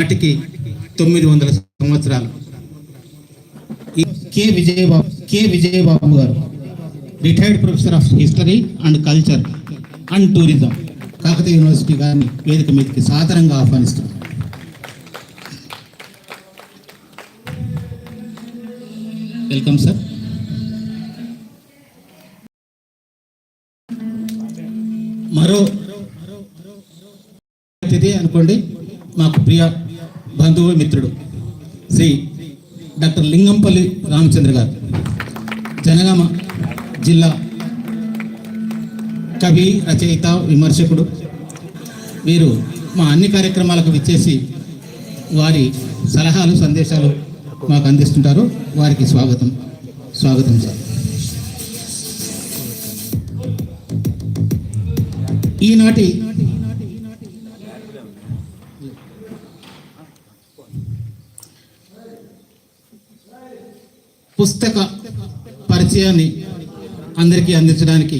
నాటికి తొమ్మిది వందల సంవత్సరాలు. కె విజయబాబు కె విజయబాబు గారు retired professor of history and culture and tourism Kakatiya University గారిని వేదిక మీదకి సాదరంగా ఆహ్వానిస్తున్నారు. వెల్కమ్ సార్ మరో అతిథి అనుకోండి. మాకు ప్రియ బంధువు మిత్రుడు శ్రీ డాక్టర్ లింగంపల్లి రామచంద్ర గారు. జనగామ జిల్లా కవి రచయిత విమర్శకుడు. వీరు మా అన్ని కార్యక్రమాలకు విచ్చేసి వారి సలహాలు సందేశాలు మాకు అందిస్తుంటారు. వారికి స్వాగతం. స్వాగతం సార్. ఈనాటి పుస్తక పరిచయాన్ని అందరికీ అందించడానికి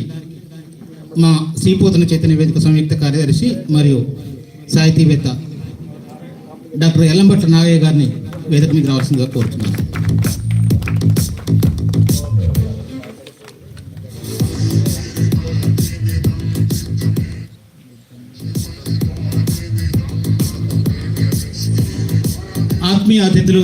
మా శ్రీపోతన చైతన్య వేదిక సంయుక్త కార్యదర్శి మరియు సాహితీవేత్త డాక్టర్ ఎల్లంబట్ల నాగయ్య గారిని వేదిక మీద రావాల్సిందిగా కోరుతున్నాను. ఆత్మీయ అతిథులుగా